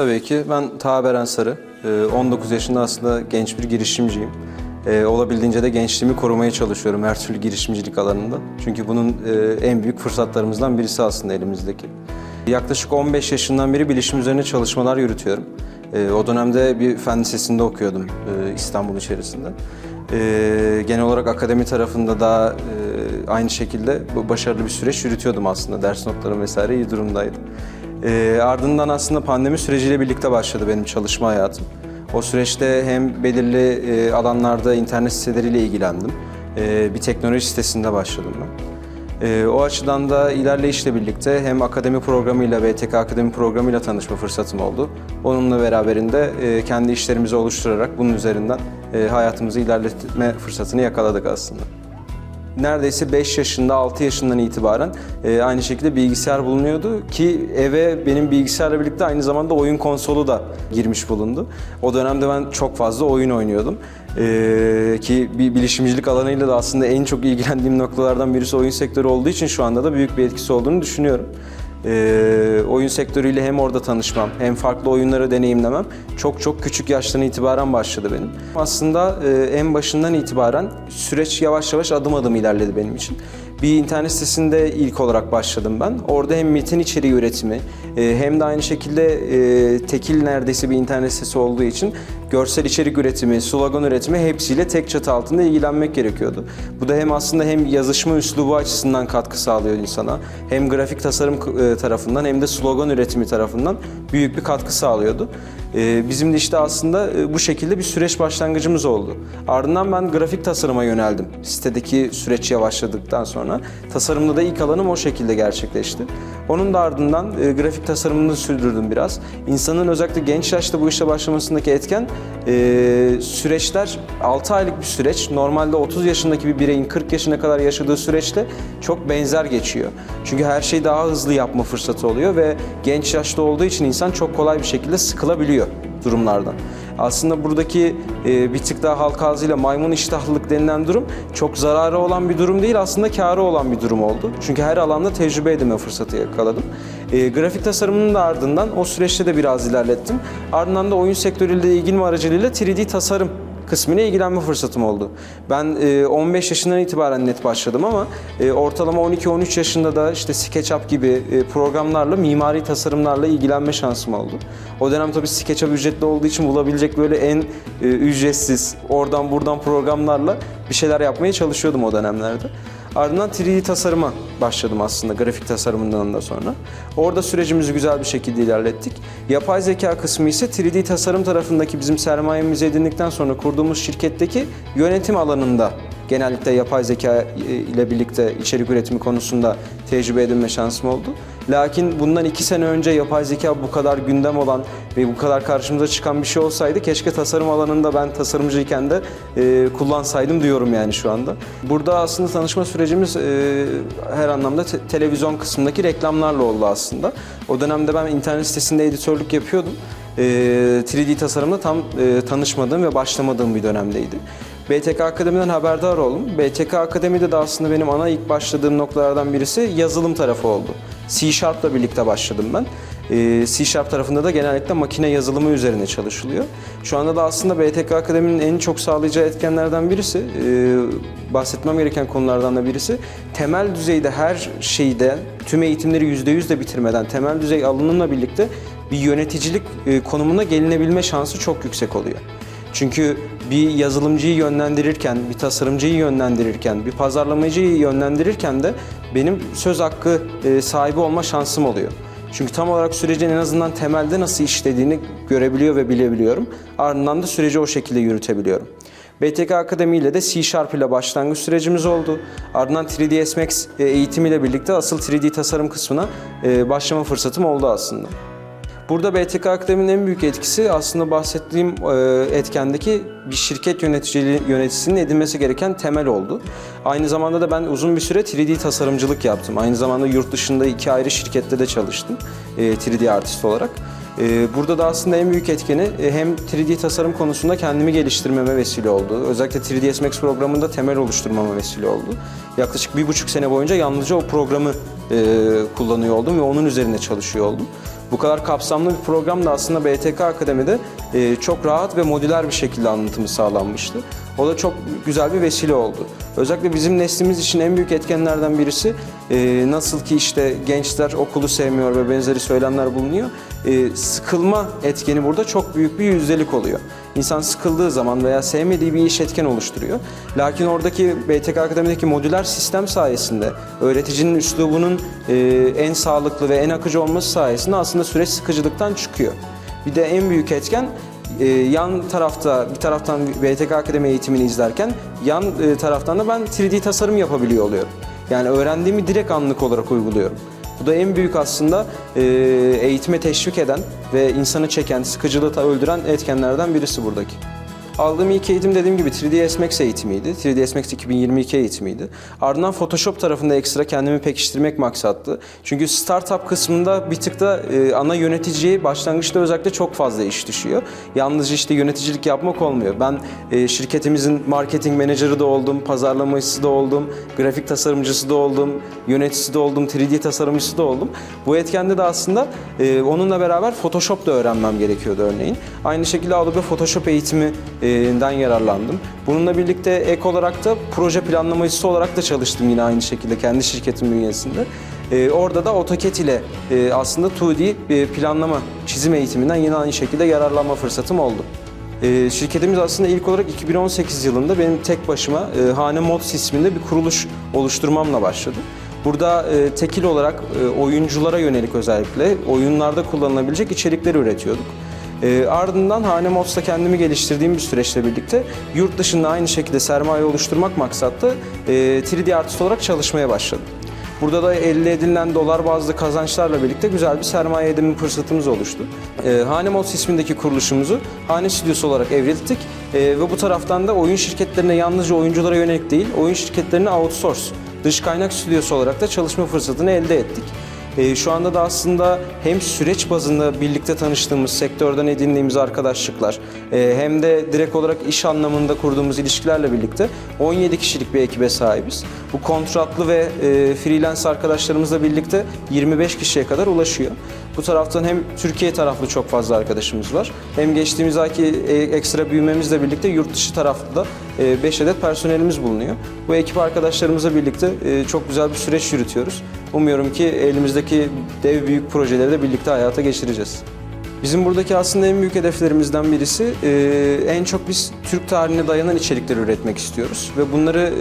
Tabii ki. Ben Taha Beren Sarı. Ee, 19 yaşında aslında genç bir girişimciyim. Ee, Olabildiğince de gençliğimi korumaya çalışıyorum her türlü girişimcilik alanında. Çünkü bunun e, en büyük fırsatlarımızdan birisi aslında elimizdeki. Yaklaşık 15 yaşından beri bilişim üzerine çalışmalar yürütüyorum. Ee, O dönemde bir fen lisesinde okuyordum e, İstanbul içerisinde. Ee, Genel olarak akademi tarafında da e, aynı şekilde başarılı bir süreç yürütüyordum aslında. Ders notlarım vesaire iyi durumdaydı. Ee, ardından aslında pandemi süreciyle birlikte başladı benim çalışma hayatım. O süreçte hem belirli e, alanlarda internet siteleriyle ilgilendim. Ee, bir teknoloji sitesinde başladım ben. Ee, o açıdan da ilerleyişle birlikte hem akademi programıyla BTK Akademi programıyla tanışma fırsatım oldu. Onunla beraberinde e, kendi işlerimizi oluşturarak bunun üzerinden e, hayatımızı ilerletme fırsatını yakaladık aslında neredeyse 5 yaşında, 6 yaşından itibaren e, aynı şekilde bilgisayar bulunuyordu ki eve benim bilgisayarla birlikte aynı zamanda oyun konsolu da girmiş bulundu. O dönemde ben çok fazla oyun oynuyordum. E, ki bir bilişimcilik alanıyla da aslında en çok ilgilendiğim noktalardan birisi oyun sektörü olduğu için şu anda da büyük bir etkisi olduğunu düşünüyorum. Ee, oyun sektörüyle hem orada tanışmam hem farklı oyunları deneyimlemem çok çok küçük yaştan itibaren başladı benim. Aslında e, en başından itibaren süreç yavaş yavaş adım adım ilerledi benim için. Bir internet sitesinde ilk olarak başladım ben. Orada hem metin içeriği üretimi e, hem de aynı şekilde e, tekil neredeyse bir internet sitesi olduğu için görsel içerik üretimi, slogan üretimi hepsiyle tek çatı altında ilgilenmek gerekiyordu. Bu da hem aslında hem yazışma üslubu açısından katkı sağlıyor insana, hem grafik tasarım e, tarafından hem de slogan üretimi tarafından büyük bir katkı sağlıyordu. E, Bizim de işte aslında e, bu şekilde bir süreç başlangıcımız oldu. Ardından ben grafik tasarıma yöneldim. Sitedeki süreç yavaşladıktan sonra. Tasarımda da ilk alanım o şekilde gerçekleşti. Onun da ardından grafik tasarımını sürdürdüm biraz. İnsanın özellikle genç yaşta bu işe başlamasındaki etken e, süreçler 6 aylık bir süreç. Normalde 30 yaşındaki bir bireyin 40 yaşına kadar yaşadığı süreçte çok benzer geçiyor. Çünkü her şeyi daha hızlı yapma fırsatı oluyor ve genç yaşta olduğu için insan çok kolay bir şekilde sıkılabiliyor durumlardan. Aslında buradaki e, bir tık daha halk ağzıyla maymun iştahlılık denilen durum çok zararı olan bir durum değil aslında karı olan bir durum oldu. Çünkü her alanda tecrübe edinme fırsatı yakaladım. E, grafik tasarımının da ardından o süreçte de biraz ilerlettim. Ardından da oyun sektörüyle ilgili aracılığıyla 3D tasarım kısmına ilgilenme fırsatım oldu. Ben e, 15 yaşından itibaren net başladım ama e, ortalama 12-13 yaşında da işte SketchUp gibi e, programlarla, mimari tasarımlarla ilgilenme şansım oldu. O dönem tabii SketchUp ücretli olduğu için bulabilecek böyle en e, ücretsiz, oradan buradan programlarla bir şeyler yapmaya çalışıyordum o dönemlerde. Ardından 3D tasarıma başladım aslında grafik tasarımından da sonra. Orada sürecimizi güzel bir şekilde ilerlettik. Yapay zeka kısmı ise 3D tasarım tarafındaki bizim sermayemizi edindikten sonra kurduğumuz şirketteki yönetim alanında genellikle yapay zeka ile birlikte içerik üretimi konusunda tecrübe edinme şansım oldu. Lakin bundan iki sene önce yapay zeka bu kadar gündem olan ve bu kadar karşımıza çıkan bir şey olsaydı keşke tasarım alanında ben tasarımcıyken de e, kullansaydım diyorum yani şu anda. Burada aslında tanışma sürecimiz e, her anlamda te- televizyon kısmındaki reklamlarla oldu aslında. O dönemde ben internet sitesinde editörlük yapıyordum. E, 3D tasarımla tam e, tanışmadığım ve başlamadığım bir dönemdeydi. BTK Akademi'den haberdar oldum. BTK Akademi'de de aslında benim ana ilk başladığım noktalardan birisi yazılım tarafı oldu. C Sharp'la birlikte başladım ben. Ee, C Sharp tarafında da genellikle makine yazılımı üzerine çalışılıyor. Şu anda da aslında BTK Akademi'nin en çok sağlayacağı etkenlerden birisi, e, bahsetmem gereken konulardan da birisi, temel düzeyde her şeyde, tüm eğitimleri %100 de bitirmeden temel düzey alınımla birlikte bir yöneticilik e, konumuna gelinebilme şansı çok yüksek oluyor. Çünkü bir yazılımcıyı yönlendirirken, bir tasarımcıyı yönlendirirken, bir pazarlamacıyı yönlendirirken de benim söz hakkı e, sahibi olma şansım oluyor. Çünkü tam olarak sürecin en azından temelde nasıl işlediğini görebiliyor ve bilebiliyorum. Ardından da süreci o şekilde yürütebiliyorum. BTK Akademi ile de C Sharp ile başlangıç sürecimiz oldu. Ardından 3ds Max e, eğitimiyle birlikte asıl 3D tasarım kısmına e, başlama fırsatım oldu aslında. Burada BTK Akademi'nin en büyük etkisi aslında bahsettiğim e, etkendeki bir şirket yöneticiliği yöneticisinin edinmesi gereken temel oldu. Aynı zamanda da ben uzun bir süre 3D tasarımcılık yaptım. Aynı zamanda yurt dışında iki ayrı şirkette de çalıştım e, 3D artist olarak. E, Burada da aslında en büyük etkeni e, hem 3D tasarım konusunda kendimi geliştirmeme vesile oldu. Özellikle 3ds Max programında temel oluşturmama vesile oldu. Yaklaşık bir buçuk sene boyunca yalnızca o programı e, kullanıyor oldum ve onun üzerine çalışıyor oldum. Bu kadar kapsamlı bir program da aslında BTK Akademi'de e, çok rahat ve modüler bir şekilde anlatımı sağlanmıştı. O da çok güzel bir vesile oldu. Özellikle bizim neslimiz için en büyük etkenlerden birisi e, nasıl ki işte gençler okulu sevmiyor ve benzeri söylemler bulunuyor. E, sıkılma etkeni burada çok büyük bir yüzdelik oluyor. İnsan sıkıldığı zaman veya sevmediği bir iş etken oluşturuyor. Lakin oradaki BTK Akademi'deki modüler sistem sayesinde öğreticinin üslubunun e, en sağlıklı ve en akıcı olması sayesinde aslında süreç sıkıcılıktan çıkıyor. Bir de en büyük etken e, yan tarafta bir taraftan BTK Akademi eğitimini izlerken yan e, taraftan da ben 3D tasarım yapabiliyor oluyorum. Yani öğrendiğimi direkt anlık olarak uyguluyorum. Bu da en büyük aslında e, eğitime teşvik eden ve insanı çeken, sıkıcılığı öldüren etkenlerden birisi buradaki. Aldığım ilk eğitim dediğim gibi 3ds Max eğitimiydi. 3ds Max 2022 eğitimiydi. Ardından Photoshop tarafında ekstra kendimi pekiştirmek maksattı. Çünkü startup kısmında bir tık da e, ana yöneticiye başlangıçta özellikle çok fazla iş düşüyor. Yalnızca işte yöneticilik yapmak olmuyor. Ben e, şirketimizin marketing menajeri de oldum, pazarlamacısı da oldum, grafik tasarımcısı da oldum, yöneticisi de oldum, 3D tasarımcısı da oldum. Bu etkende de aslında e, onunla beraber Photoshop da öğrenmem gerekiyordu örneğin. Aynı şekilde Adobe Photoshop eğitimi e, den yararlandım. Bununla birlikte ek olarak da proje planlamacısı olarak da çalıştım yine aynı şekilde kendi şirketim bünyesinde. Ee, orada da AutoCAD ile e, aslında 2D e, planlama, çizim eğitiminden yine aynı şekilde yararlanma fırsatım oldu. Ee, şirketimiz aslında ilk olarak 2018 yılında benim tek başıma e, Hane Mods isminde bir kuruluş oluşturmamla başladı. Burada e, tekil olarak e, oyunculara yönelik özellikle oyunlarda kullanılabilecek içerikler üretiyorduk. E, ardından Hane Mods'ta kendimi geliştirdiğim bir süreçle birlikte yurt dışında aynı şekilde sermaye oluşturmak maksatlı e, 3D artist olarak çalışmaya başladım. Burada da elde edilen dolar bazlı kazançlarla birlikte güzel bir sermaye edinme fırsatımız oluştu. E, Hane Mods ismindeki kuruluşumuzu Hane Stüdyosu olarak evrildik E, ve bu taraftan da oyun şirketlerine yalnızca oyunculara yönelik değil, oyun şirketlerine outsource, dış kaynak stüdyosu olarak da çalışma fırsatını elde ettik. E, şu anda da aslında hem süreç bazında birlikte tanıştığımız, sektörden edindiğimiz arkadaşlıklar e, hem de direkt olarak iş anlamında kurduğumuz ilişkilerle birlikte 17 kişilik bir ekibe sahibiz. Bu kontratlı ve e, freelance arkadaşlarımızla birlikte 25 kişiye kadar ulaşıyor. Bu taraftan hem Türkiye taraflı çok fazla arkadaşımız var. Hem geçtiğimiz ayki e, ekstra büyümemizle birlikte yurt dışı tarafta da 5 adet personelimiz bulunuyor. Bu ekip arkadaşlarımızla birlikte e, çok güzel bir süreç yürütüyoruz. Umuyorum ki elimizdeki dev büyük projeleri de birlikte hayata geçireceğiz. Bizim buradaki aslında en büyük hedeflerimizden birisi e, en çok biz Türk tarihine dayanan içerikler üretmek istiyoruz ve bunları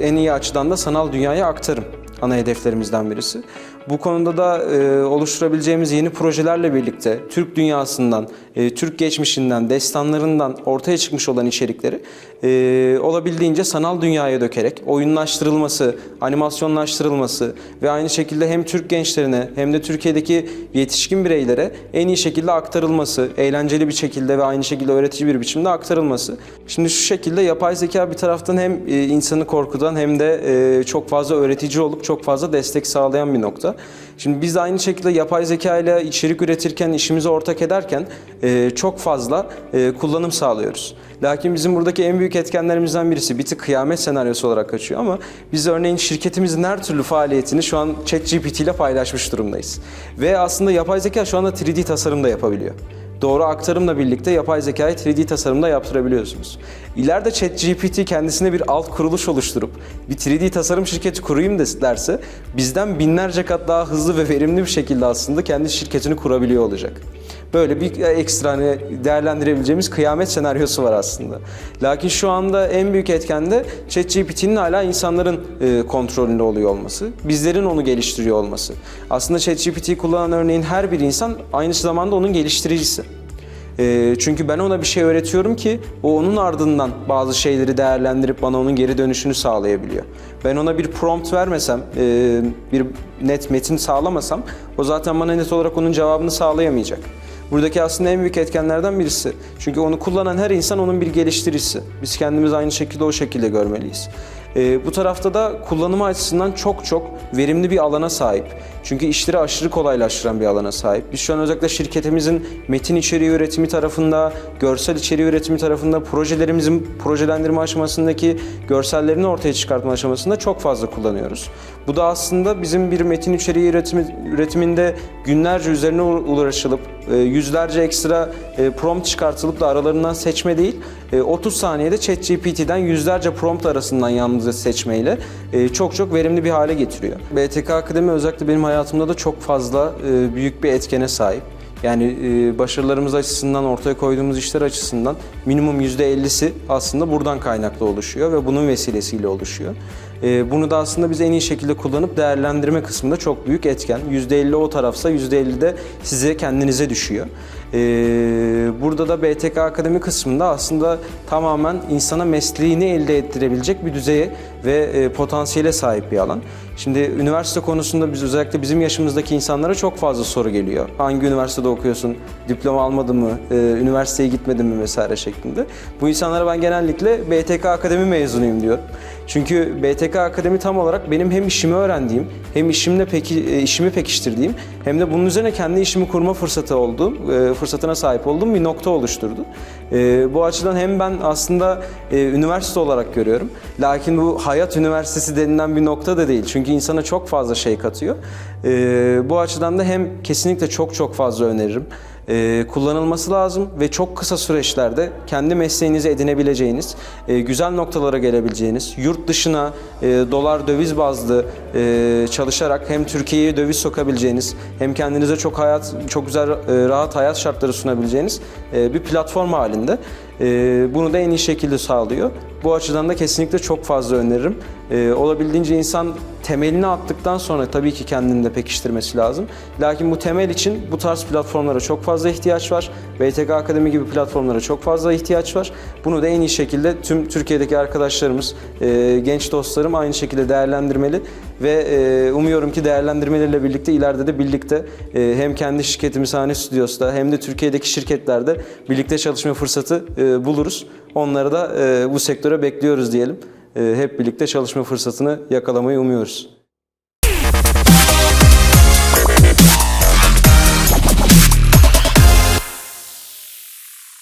e, en iyi açıdan da sanal dünyaya aktarım ana hedeflerimizden birisi. Bu konuda da e, oluşturabileceğimiz yeni projelerle birlikte Türk dünyasından, e, Türk geçmişinden, destanlarından ortaya çıkmış olan içerikleri e, olabildiğince sanal dünyaya dökerek oyunlaştırılması, animasyonlaştırılması ve aynı şekilde hem Türk gençlerine hem de Türkiye'deki yetişkin bireylere en iyi şekilde aktarılması, eğlenceli bir şekilde ve aynı şekilde öğretici bir biçimde aktarılması. Şimdi şu şekilde yapay zeka bir taraftan hem e, insanı korkudan hem de e, çok fazla öğretici olup çok fazla destek sağlayan bir nokta. Şimdi biz aynı şekilde yapay zeka ile içerik üretirken, işimizi ortak ederken e, çok fazla e, kullanım sağlıyoruz. Lakin bizim buradaki en büyük etkenlerimizden birisi bir tık kıyamet senaryosu olarak kaçıyor ama biz örneğin şirketimizin her türlü faaliyetini şu an ChatGPT ile paylaşmış durumdayız. Ve aslında yapay zeka şu anda 3D tasarım da yapabiliyor. Doğru aktarımla birlikte yapay zekayı 3D tasarımda yaptırabiliyorsunuz. İleride ChatGPT kendisine bir alt kuruluş oluşturup bir 3D tasarım şirketi kurayım derse bizden binlerce kat daha hızlı ve verimli bir şekilde aslında kendi şirketini kurabiliyor olacak. Böyle bir ekstra hani değerlendirebileceğimiz kıyamet senaryosu var aslında. Lakin şu anda en büyük etken de ChatGPT'nin hala insanların e, kontrolünde oluyor olması, bizlerin onu geliştiriyor olması. Aslında ChatGPT'yi kullanan örneğin her bir insan aynı zamanda onun geliştiricisi. E, çünkü ben ona bir şey öğretiyorum ki o onun ardından bazı şeyleri değerlendirip bana onun geri dönüşünü sağlayabiliyor. Ben ona bir prompt vermesem, e, bir net metin sağlamasam o zaten bana net olarak onun cevabını sağlayamayacak. Buradaki aslında en büyük etkenlerden birisi. Çünkü onu kullanan her insan onun bir geliştiricisi. Biz kendimiz aynı şekilde o şekilde görmeliyiz. E, bu tarafta da kullanımı açısından çok çok verimli bir alana sahip. Çünkü işleri aşırı kolaylaştıran bir alana sahip. Biz şu an özellikle şirketimizin metin içeriği üretimi tarafında, görsel içeriği üretimi tarafında, projelerimizin projelendirme aşamasındaki görsellerini ortaya çıkartma aşamasında çok fazla kullanıyoruz. Bu da aslında bizim bir metin içeriği üretimi, üretiminde günlerce üzerine uğraşılıp, yüzlerce ekstra e, prompt çıkartılıp da aralarından seçme değil, e, 30 saniyede ChatGPT'den yüzlerce prompt arasından yalnızca seçmeyle e, çok çok verimli bir hale getiriyor. BTK Akademi özellikle benim hayatımda da çok fazla e, büyük bir etkene sahip. Yani e, başarılarımız açısından, ortaya koyduğumuz işler açısından minimum %50'si aslında buradan kaynaklı oluşuyor ve bunun vesilesiyle oluşuyor. E, bunu da aslında biz en iyi şekilde kullanıp değerlendirme kısmında çok büyük etken. %50 o tarafsa %50 de size kendinize düşüyor. E, burada da BTK Akademi kısmında aslında tamamen insana mesleğini elde ettirebilecek bir düzeye ve e, potansiyele sahip bir alan. Şimdi üniversite konusunda biz özellikle bizim yaşımızdaki insanlara çok fazla soru geliyor. Hangi üniversitede okuyorsun? Diploma almadın mı? E, üniversiteye gitmedin mi vesaire şeklinde. Bu insanlara ben genellikle BTK Akademi mezunuyum diyorum. Çünkü BTK Akademi tam olarak benim hem işimi öğrendiğim, hem işimle peki e, işimi pekiştirdiğim, hem de bunun üzerine kendi işimi kurma fırsatı olduğum, e, fırsatına sahip olduğum bir nokta oluşturdu. E, bu açıdan hem ben aslında e, üniversite olarak görüyorum. Lakin bu hayat üniversitesi denilen bir nokta da değil. Çünkü insana çok fazla şey katıyor. E, bu açıdan da hem kesinlikle çok çok fazla öneririm. E, kullanılması lazım ve çok kısa süreçlerde kendi mesleğinizi edinebileceğiniz, e, güzel noktalara gelebileceğiniz, yurt dışına e, dolar döviz bazlı e, çalışarak hem Türkiye'ye döviz sokabileceğiniz, hem kendinize çok hayat çok güzel e, rahat hayat şartları sunabileceğiniz e, bir platform halinde. E, bunu da en iyi şekilde sağlıyor. Bu açıdan da kesinlikle çok fazla öneririm. E, olabildiğince insan temelini attıktan sonra tabii ki kendini de pekiştirmesi lazım. Lakin bu temel için bu tarz platformlara çok fazla ihtiyaç var. BTK Akademi gibi platformlara çok fazla ihtiyaç var. Bunu da en iyi şekilde tüm Türkiye'deki arkadaşlarımız, e, genç dostlarım aynı şekilde değerlendirmeli ve e, umuyorum ki değerlendirmeleriyle birlikte ileride de birlikte e, hem kendi şirketimiz Hane Stüdyos'ta hem de Türkiye'deki şirketlerde birlikte çalışma fırsatı e, buluruz. Onları da e, bu sektöre bekliyoruz diyelim. E, hep birlikte çalışma fırsatını yakalamayı umuyoruz.